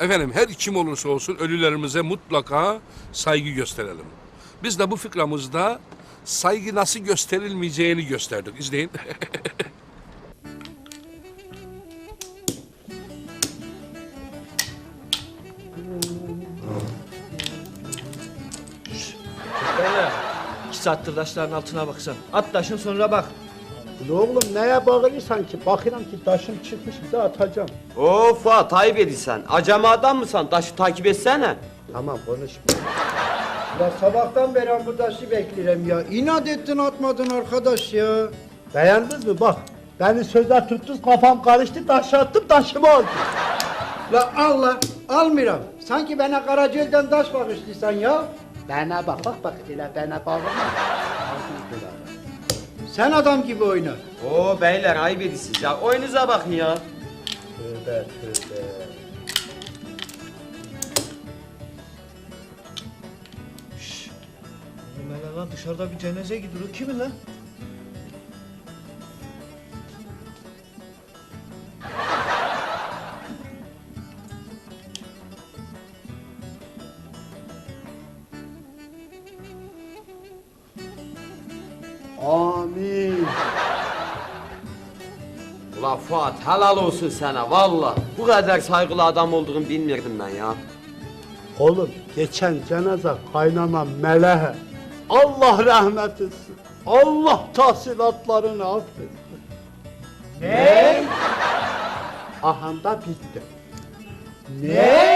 Efendim her kim olursa olsun ölülerimize mutlaka saygı gösterelim. Biz de bu fıkramızda saygı nasıl gösterilmeyeceğini gösterdik. İzleyin. İki saattir taşların altına baksan. At taşın sonra bak. Ulan oğlum neye bağırıyorsan ki? Bakıyorum ki taşım çıkmış bir de atacağım. Of Fuat ayıp edilsen. Acemi adam mısın? Taşı takip etsene. Tamam konuşma. Ya sabahtan beri sizi bekliyorum ya. İnat ettin atmadın arkadaş ya. Beğendiniz mi? Bak. Beni sözler tuttunuz kafam karıştı taş attım taşımı aldım. La Allah almıyorum. Sanki bana Karacöl'den taş bakıştıysan ya. Bana bak bak bak hele bana bağırma. Sen adam gibi oyna. Oo beyler ayıp edilsiz ya. Oyunuza bakın ya. Tövbe tövbe. Mele lan dışarıda bir cenaze gidiyor. Kimin lan? Amin. Ula Fuat helal olsun sana valla. Bu kadar saygılı adam olduğunu bilmirdim ben ya. Oğlum geçen cenaze kaynana melehe. Allah rahmet etsin. Allah tahsilatlarını affetsin. Ne? Ahanda bitti. Ne?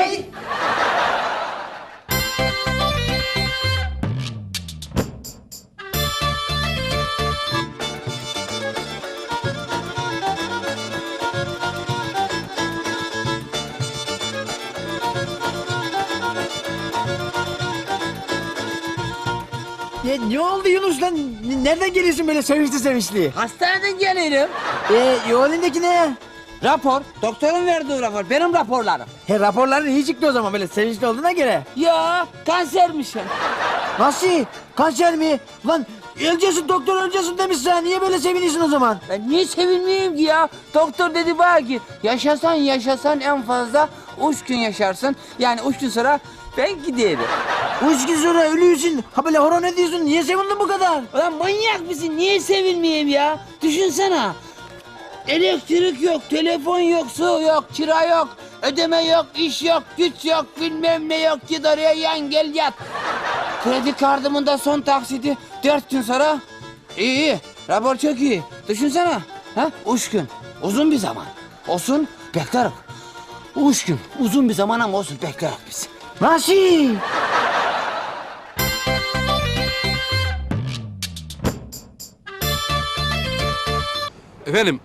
Ne oldu Yunus lan? Nereden geliyorsun böyle sevinçli sevinçli? Hastaneden gelirim. Ee, yolundaki ne? Rapor. Doktorun verdiği rapor. Benim raporlarım. He raporların iyi çıktı o zaman böyle sevinçli olduğuna göre. Ya kansermişim. Nasıl? Kanser mi? Lan öleceksin doktor öleceksin demiş sana. Niye böyle seviniyorsun o zaman? Ben niye sevinmeyeyim ki ya? Doktor dedi bana ki yaşasan yaşasan en fazla üç gün yaşarsın. Yani üç gün sonra ben giderim. Üç sonra ölüyorsun. Ha böyle horon ediyorsun. Niye sevindin bu kadar? Ulan manyak mısın? Niye sevinmeyeyim ya? Düşünsene. Elektrik yok, telefon yok, su yok, kira yok, ödeme yok, iş yok, güç yok, bilmem ne yok. Git oraya yan gel yat. Kredi kartımın da son taksiti dört gün sonra. İyi iyi, rapor çok iyi. Düşünsene. Ha? Üç gün, uzun bir zaman. Olsun, bekleriz. Üç gün, uzun bir zaman ama olsun bekleriz biz. Nasıl? Efendim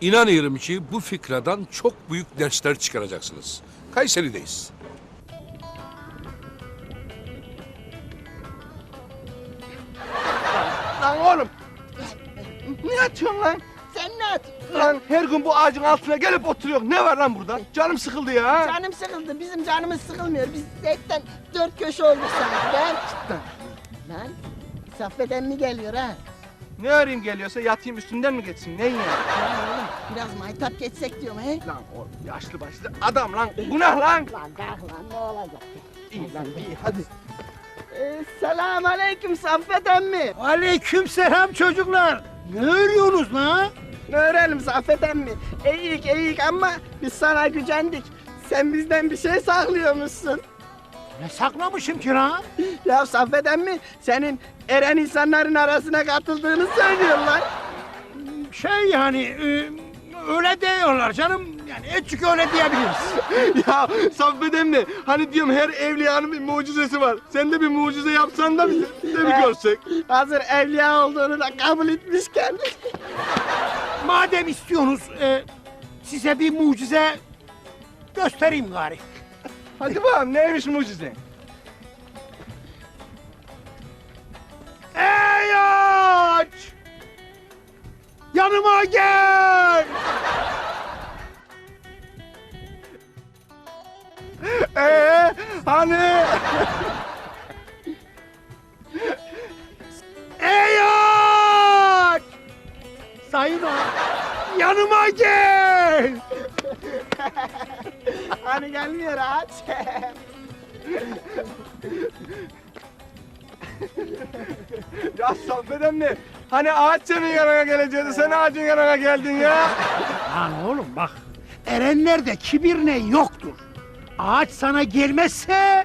inanıyorum ki bu fikradan çok büyük dersler çıkaracaksınız. Kayseri'deyiz. Lan oğlum. Ne atıyorsun lan? Sen ne atıyorsun? Lan her gün bu ağacın altına gelip oturuyor. Ne var lan burada? Canım sıkıldı ya. Canım sıkıldı. Bizim canımız sıkılmıyor. Biz zaten dört köşe olduk sanki. Ben... Lan Saffet emmi geliyor ha. Ne arayayım geliyorsa yatayım üstünden mi geçsin? Neyin ya? Lan oğlum biraz maytap geçsek diyorum he. Lan oğlum yaşlı başlı adam lan. Günah lan. Lan kalk lan ne olacak? İyi lan iyi hadi. Ee, selam aleyküm Saffet emmi. Aleyküm selam çocuklar. Ne örüyorsunuz lan? Ne öğrenelim Saffet emmi? İyiyik iyiyik ama biz sana gücendik. Sen bizden bir şey saklıyormuşsun. Ne saklamışım ki lan? Ya Saffet emmi senin eren insanların arasına katıldığını söylüyorlar. Şey yani e, öyle diyorlar canım. Yani etçük öyle diyebiliriz. ya Saffet emmi hani diyorum her evliyanın bir mucizesi var. Sen de bir mucize yapsan da bize, biz de bir görsek. Hazır evliya olduğunu da kabul etmişken. Madem istiyorsunuz e, size bir mucize göstereyim gari. Hadi bakalım neymiş mucize? Ey aç! Yanıma gel! Ee hani? Ey aç! Sayın ağa, yanıma gel! Hani gelmiyor ağaç. ya Saffet emmi. Hani ağaç senin yanına gelecekti. Sen ağacın yanına geldin ya. Lan oğlum bak. Erenlerde kibir ne yoktur. Ağaç sana gelmezse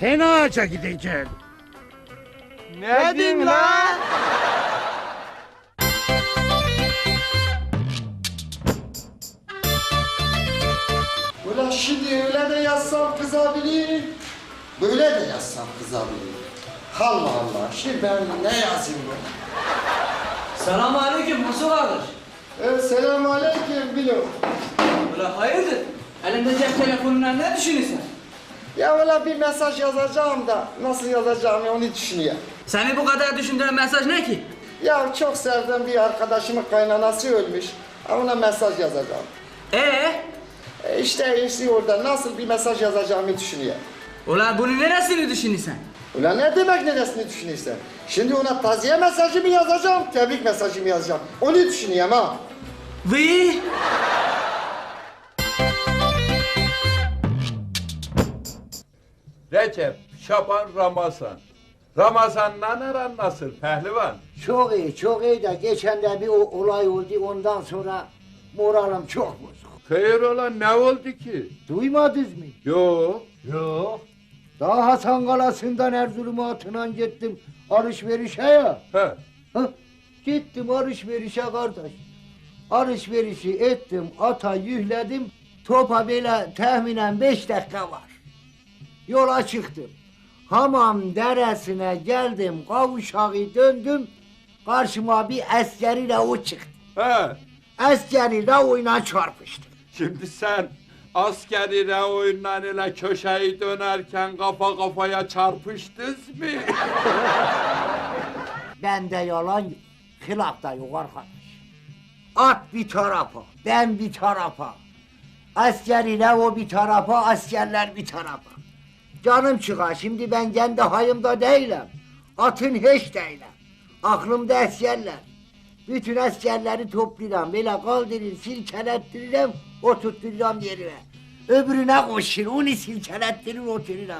sen ağaca gideceksin. Ne diyeyim lan? Ulan yazsam kızabilir, böyle de yazsam kızabilir. Allah Allah, şimdi ben ne yazayım ben? Selamun aleyküm nasıl kardeş? Ee, selamun aleyküm Bilo. Ulan hayırdır? Elinde cep telefonuna ne düşünüyorsun? Ya ulan bir mesaj yazacağım da nasıl yazacağımı onu düşünüyorum. Seni bu kadar düşündüren mesaj ne ki? Ya çok sevdiğim bir arkadaşımın kaynanası ölmüş. Ona mesaj yazacağım. Ee? E işte işte orada nasıl bir mesaj yazacağımı düşünüyorum. Ulan bunun neresini düşünüyorsun? Ulan ne demek neresini düşünüyorsun? Şimdi ona taziye mesajı mı yazacağım, tebrik mesajı mı yazacağım? Onu düşünüyorum ha. Vıy! Recep, Şaban, Ramazan. Ramazan'la aran nasıl pehlivan? Çok iyi, çok iyi de geçen de bir o- olay oldu ondan sonra moralim çok bozuk. Hayır olan ne oldu ki? Duymadınız mı? Yok. Yok. Daha Hasan Kalası'ndan Erzurum'a atınan gittim alışverişe ya. He. Hı? Gittim alışverişe kardeş. Alışverişi ettim, ata yükledim. Topa böyle tahminen beş dakika var. Yola çıktım. Hamam deresine geldim, kavuşağı döndüm. Karşıma bir askeriyle o çıktı. He. Askeriyle oyuna çarpıştım. Şimdi sen askeri oyundan ile köşeyi dönerken kafa kafaya çarpıştınız mı? Bende yalan yok, hilaf da yok arkadaş. At bir tarafa, ben bir tarafa. Askeriyle o bir tarafa, askerler bir tarafa. Canım çıkar, şimdi ben kendi hayımda değilim. Atın hiç değilim. Aklımda askerler. Bütün askerleri toplayacağım, böyle kaldırır, silkelettiririm, oturtturacağım yerine. Öbürüne koşur, onu silkelettirir, otururum.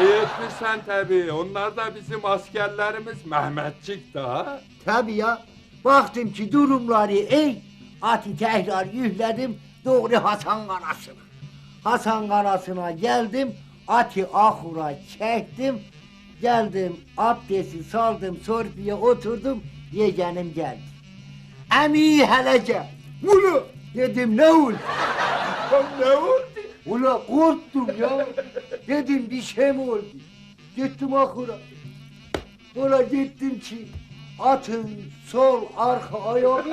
İyi etmişsen tabii. Onlar da bizim askerlerimiz Mehmetçik da. Tabii ya. Baktım ki durumları iyi. Atı tekrar yükledim doğru Hasan Karası'na. Hasan Karası'na geldim. Atı ahura çektim. Geldim abdesti saldım sorfiye oturdum. Yeğenim geldi. Emi helece. Ulu oldu? Ya ne oldu? Ula korktum ya. Dedim bir şey mi oldu? Gittim ahura. Ula gittim ki atın sol arka ayağı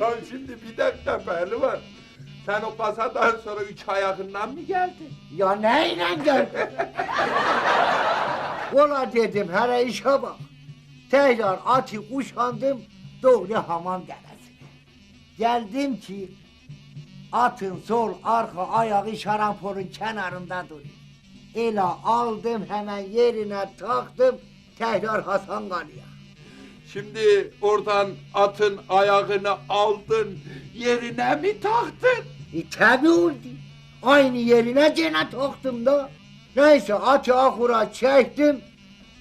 Ya şimdi bir dakika pehlivan. Sen o kasadan sonra üç ayakından mı geldin? ya neyle geldi? Ula dedim hele işe bak. Tekrar atı kuşandım doğru hamam deresine. Geldim ki atın sol arka ayağı şarampolun kenarında duruyor. Ele aldım hemen yerine taktım tekrar Hasan Kalı'ya. Şimdi oradan atın ayağını aldın, yerine mi taktın? E tabi oldu. Aynı yerine gene taktım da. Neyse atı ahura çektim.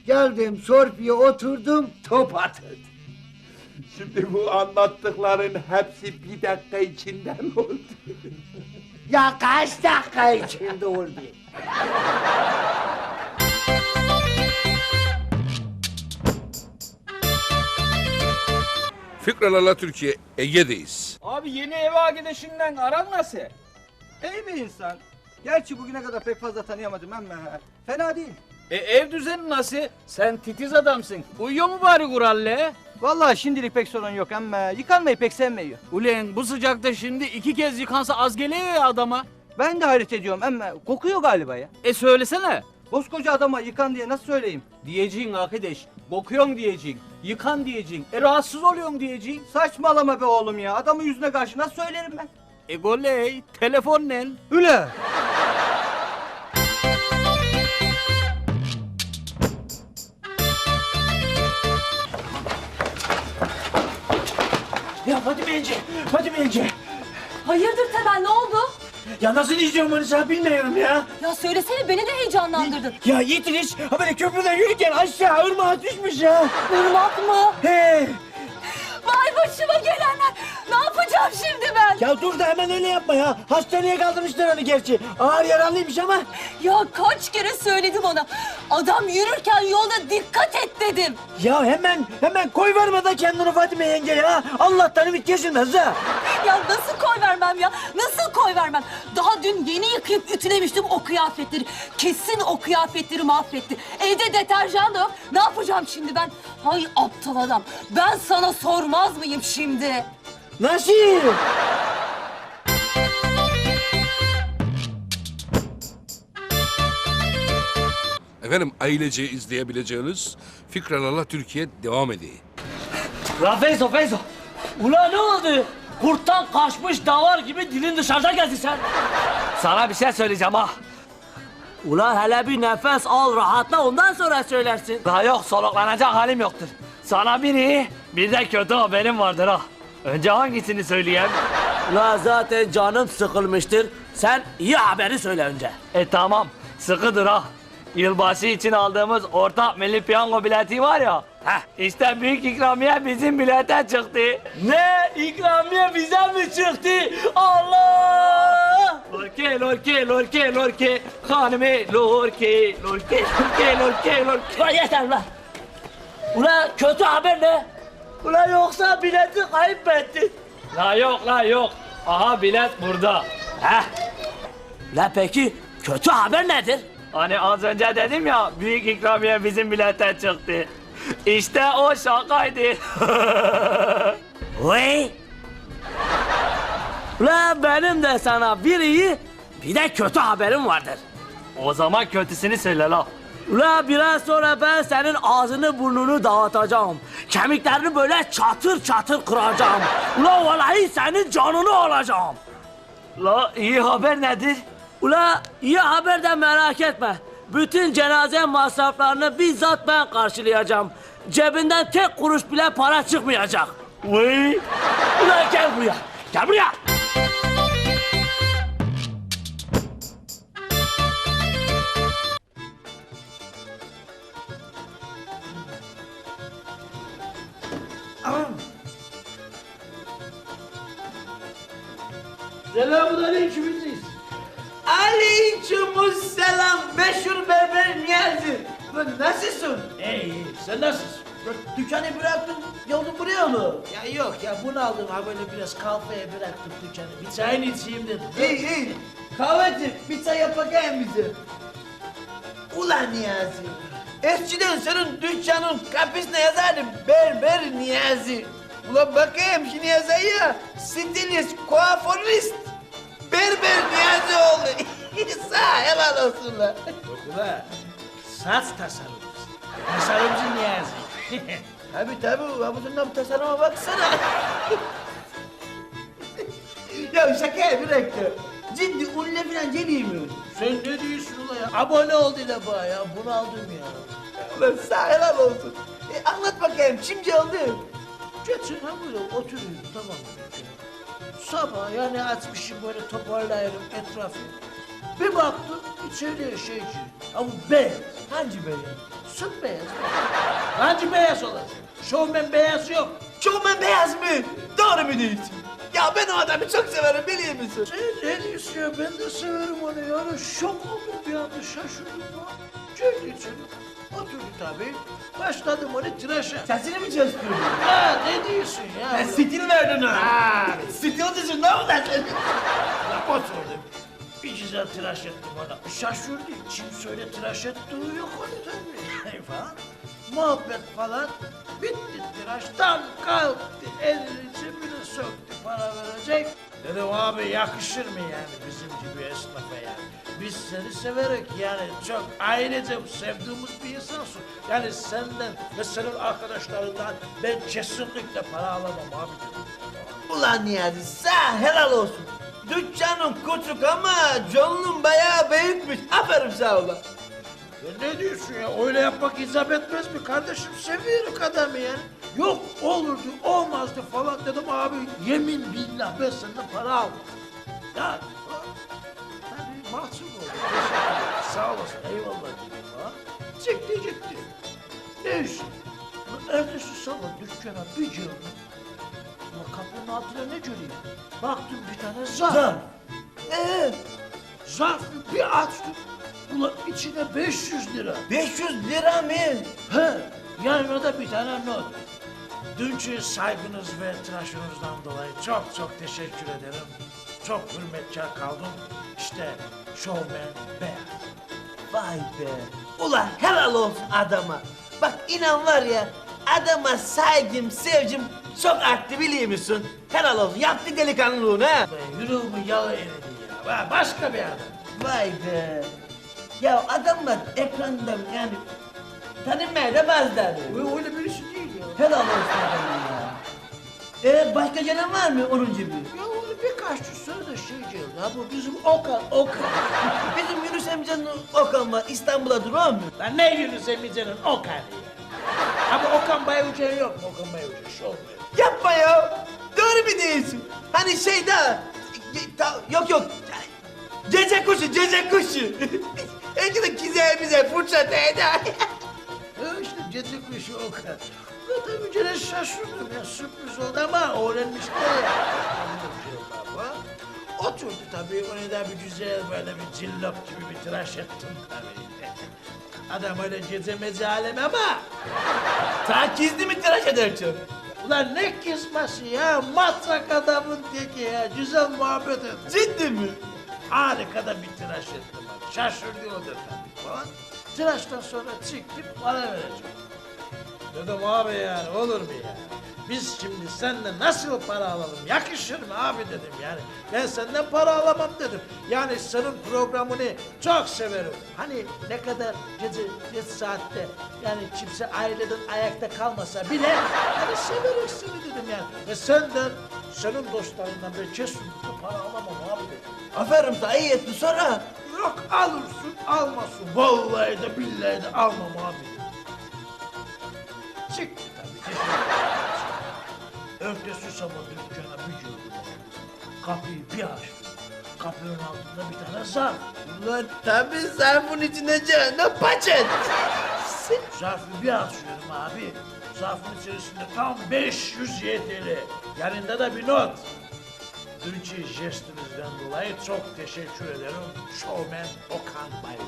Geldim sorfiye oturdum top atıldı. Şimdi bu anlattıkların hepsi bir dakika içinde mi oldu? Ya kaç dakika içinde oldu? Fikralarla Türkiye Ege'deyiz. Abi yeni eve arkadaşından aran nasıl? İyi bir insan. Gerçi bugüne kadar pek fazla tanıyamadım ama fena değil. E ev düzeni nasıl? Sen titiz adamsın. Uyuyor mu bari kuralle? Vallahi şimdilik pek sorun yok ama yıkanmayı pek sevmiyor. Ulen bu sıcakta şimdi iki kez yıkansa az geliyor ya adama. Ben de hayret ediyorum ama kokuyor galiba ya. E söylesene. Koskoca adama yıkan diye nasıl söyleyeyim? Diyeceğin arkadaş. Bokuyorsun diyeceğin. Yıkan diyeceğin. E rahatsız oluyorsun diyeceğin. Saçmalama be oğlum ya. Adamın yüzüne karşı nasıl söylerim ben? E goley. Telefonla. Üle. Fatime Ence, Fatime Ence. Hayırdır Temel ne oldu? Ya nasıl diyeceğim sana bilmiyorum ya. Ya söylesene beni de heyecanlandırdın. Ya Yetiliş ha böyle köprüden yürürken aşağı ırmağa düşmüş ya. Irmak mı? He. Vay başıma gelenler. Ne yapacağım şimdi ben? Ya dur da hemen öyle yapma ya. Hastaneye kaldırmışlar onu gerçi. Ağır yaralıymış ama. Ya kaç kere söyledim ona. Adam yürürken yolda dikkat et dedim. Ya hemen hemen koy verme da kendini Fatime yenge ya. Allah'tan ümit kesilmez ha. Ya nasıl koy vermem ya? Nasıl koy vermem? Daha dün yeni yıkayıp ütülemiştim o kıyafetleri. Kesin o kıyafetleri mahvetti. Evde deterjan da yok. Ne yapacağım şimdi ben? Hay aptal adam. Ben sana sormaz mıyım şimdi? Nasıl? Efendim ailece izleyebileceğiniz Fikralarla Türkiye devam ediyor. La Feyzo Feyzo. Ula ne oldu? Kurttan kaçmış davar gibi dilin dışarıda geldi sen. Sana bir şey söyleyeceğim ha. Ula hele bir nefes al rahatla ondan sonra söylersin. Daha yok soluklanacak halim yoktur. Sana bir iyi bir de kötü haberim vardır ha. Önce hangisini söyleyeyim? Ula zaten canım sıkılmıştır. Sen iyi haberi söyle önce. E tamam sıkıdır ha. Yılbaşı için aldığımız ortak milli piyango bileti var ya. Heh, işte büyük ikramiye bizim bilete çıktı. Ne? İkramiye bize mi çıktı? Allah! Lorke, lorke, lorke, lorke. Hanime, lorke, lorke, lorke, lorke, lorke. Ulan yeter lan. Ula kötü haber ne? Ula yoksa bileti kaybettin. La yok la yok. Aha bilet burada. Heh. La peki kötü haber nedir? Hani az önce dedim ya büyük ikramiye bizim bilete çıktı. İşte o şakaydı. Vay. La benim de sana bir iyi bir de kötü haberim vardır. O zaman kötüsünü söyle la. Ula biraz sonra ben senin ağzını burnunu dağıtacağım. Kemiklerini böyle çatır çatır kıracağım. Ula vallahi senin canını alacağım. La iyi haber nedir? Ula iyi haber de merak etme. Bütün cenaze masraflarını bizzat ben karşılayacağım. Cebinden tek kuruş bile para çıkmayacak. Vay! Ula gel buraya. Gel buraya. Selamun aleyküm İdris. Aleykümselam meşhur berber Niyazi. Lan nasılsın? İyi, sen nasılsın? Lan dükkanı bıraktın, yoldun buraya mı? Ya yok ya, bunu aldım ha böyle biraz kafeye bıraktım dükkanı. Bir çayını içeyim dedim. İyi iyi. Kahveci, bir çay yap bakayım bize. Ulan Niyazi. Eskiden senin dükkanın kapısına yazardım berber Niyazi. Ulan bakayım şu Niyazi'ye. Stilist, kuaförist. Berber Niyazi oldu. Sağ helal olsun lan. Ulan saç tasarımcısı. Tasarımcı Niyazi. tabii tabii. Abudundan bu tasarıma baksana. ya şaka bıraktı. Ciddi unle falan mi? Sen ne diyorsun ulan ya? Abone ol de bana ya. Bunu aldım ya. Ulan sağ helal olsun. E, anlat bakayım şimdi oldu. Geçen ha böyle oturuyorum tamam? Sabah yani açmışım böyle toparlayırım etrafı. Bir baktım içeriye şeyci. Ama beyaz. Hangi beyaz? Süt beyaz. Hangi beyaz olacak? Şovmen beyaz yok. Şovmen beyaz mı? Doğru mu diyorsun? Ya ben o adamı çok severim biliyor musun? Sen ne diyorsun ya? Ben de severim onu yani. Şok oldum bir anda şaşırdım. ya. Geldi içeri. Oturdu tabii. Başladım onu tıraşa. Sesini mi çalıştırdın? Ha ne diyorsun ya? Ben stil verdin ha. Stil diyorsun ne oldu sen? Oturdum. Bir güzel tıraş ettim ona. Şaşırdı. Kim söyle tıraş ettiği yok onu tabii. falan. Muhabbet falan. Bitti tıraş. Tam kalktı. Elini cebine soktu. Para verecek. Dedim abi yakışır mı yani bizim gibi esnafa yani? Biz seni severek yani çok ailece sevdiğimiz bir insansın. Yani senden ve senin arkadaşlarından ben kesinlikle para alamam abi dedim. Ulan Niyazi sağ helal olsun. Dükkanın küçük ama canın bayağı büyükmüş. Aferin sağ ol. Ya ne diyorsun ya? Öyle yapmak icap etmez mi kardeşim? Seviyorum adamı yani. Yok olurdu, olmazdı falan dedim abi. Yemin billah ben senden para aldım. Ya tabii mahcup oldum. Sağ olasın. Eyvallah dedim ha. Çıktı gitti. Neyse. Ertesi sabah dükkana bir girdim. Ulan kapının altına ne göreyim? Baktım bir tane zarf. Zarf. Ee, zarfı bir açtım. Ulan içine 500 lira. 500 lira mı? He. Yanına da bir tane not. Dünkü saygınız ve tıraşınızdan dolayı çok çok teşekkür ederim. Çok hürmetkar kaldım. İşte şovmen beyaz. Vay be. Ulan helal olsun adama. Bak inan var ya adama saygım, sevgim çok arttı biliyor musun? Helal olsun. Yaptı delikanlılığını ha. Be, yüreğimi yalı eridi ya. Başka bir adam. Vay be. Ya adamlar ekranda yani tanınmaya da bazıları. Öyle, öyle birisi değil ya. Helal olsun adama ya. Ee, başka gelen var mı onun gibi? Ya onu birkaç sonra da şey geldi. Ha bu bizim Okan, Okan. Bizim Yunus amcanın Okan var İstanbul'a duruyor mu? Lan ne Yunus Emre'nin Okan'ı ya? Ha bu Okan Bayuca yok mu? Okan Bayuca şu olmuyor. Yapma ya. Doğru mu diyorsun? Hani şey daha... ta- Yok yok. Gece kuşu, gece kuşu. Önce de güzel bize fırça değdi. Ya işte gece kuşu Okan. Ben tabii gene şaşırdım ya sürpriz oldu ama öğrenmişler ya. Baba. Oturdu tabii onu da bir güzel böyle bir cillop gibi bir tıraş ettim tabii. Adam öyle gece mece alem ama Ta gizli mi tıraş edersin? Ulan ne kızması ya matrak adamın teki ya güzel muhabbet et. Ciddi mi? Harika da bir tıraş ettim da tabii falan. Tıraştan sonra çıktım para vereceğim. Dedim abi yani olur mu ya? Biz şimdi senden nasıl para alalım? Yakışır mı abi dedim yani. Ben senden para alamam dedim. Yani senin programını çok severim. Hani ne kadar gece geç saatte yani kimse aileden ayakta kalmasa bile hani severim seni dedim yani. Ve senden senin dostlarından ben kesinlikle para alamam abi dedim. Aferin sana iyi ettin sonra. Yok alırsın almasın. Vallahi de billahi de almam abi. Çıktı tabii. Ertesi sabah dükkana bir girdim. Kapıyı bir açtım. Kapının altında bir tane zarf. Ulan tabii zarfın içine canına paçet. Zarfı bir açıyorum abi. Zarfın içerisinde tam 500 YTL. Yanında da bir not. Dünkü jestinizden dolayı çok teşekkür ederim. Showman Okan Bayır.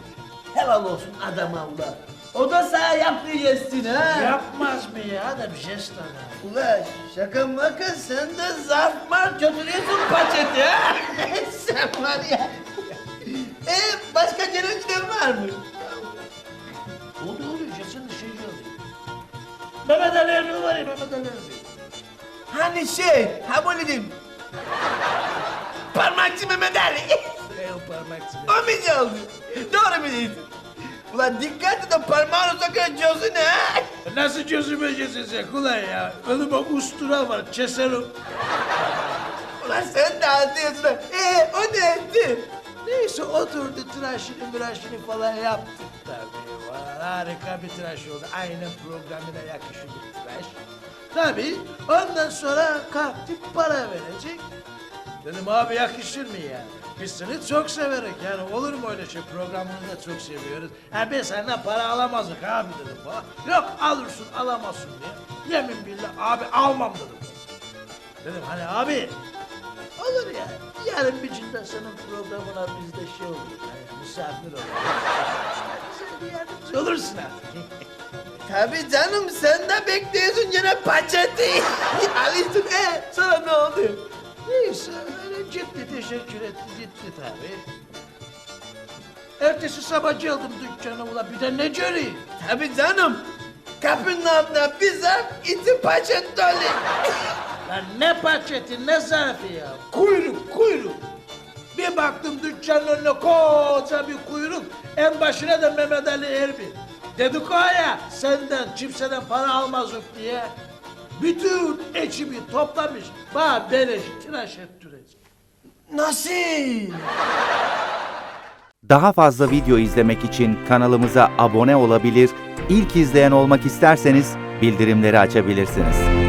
Helal olsun adama ulan. O da sana yaptığı jestin ha. Yapmaz mı ya da bir jest adam. Ulan şaka maka sen de zarf mar götürüyorsun paçeti ha. sen var ya. Ee, başka gelen giden var mı? Oldu oluyor jestin şey geldi. Mehmet Ali Erbil var ya Mehmet Ali Erbil. Hani şey, ha bu dedim. Parmakçı Mehmet Ali. Ey o parmakçı. o mu çaldı? Doğru diyorsun? Ulan dikkat et o parmağını sokan gözüne ha. Nasıl gözüme kesecek ulan ya? Önüme ustura var keserim. Ulan sen de anlıyorsun ha. Ee, o ne etti? Neyse oturdu tıraşını tıraşını falan yaptık tabii. Vay, harika bir tıraş oldu. Aynen programına yakışır bir tıraş. Tabii ondan sonra kalktık para verecek. Dedim abi yakışır mı yani? Biz seni çok severek yani olur mu öyle şey programını da çok seviyoruz. Ha ben senden para alamazdık abi dedim falan. Yok alırsın alamazsın diye. Yemin billah abi almam dedim. Dedim hani abi olur ya. Yarın bir gün de senin programına biz de şey olur. Yani misafir olur. Sen bir yardımcı olursun artık. Tabii canım sen de bekliyorsun gene paçeti. Alıyorsun ee, sonra ne oldu? Neyse öyle gitti teşekkür etti gitti tabii. Ertesi sabah geldim dükkana ula bir de ne göreyim? Tabii canım. Kapının altına bir zarf, içi paçet dolu. Lan ne paketi ne zarfı ya? Kuyruk kuyruk. Bir baktım dükkanın önüne koca bir kuyruk. En başına da Mehmet Ali Erbil. Dedik o ya senden kimseden para almazdık diye. Bütün ekibi toplamış. Bana beleş tıraş ettirecek. Nasıl? Daha fazla video izlemek için kanalımıza abone olabilir, ilk izleyen olmak isterseniz bildirimleri açabilirsiniz.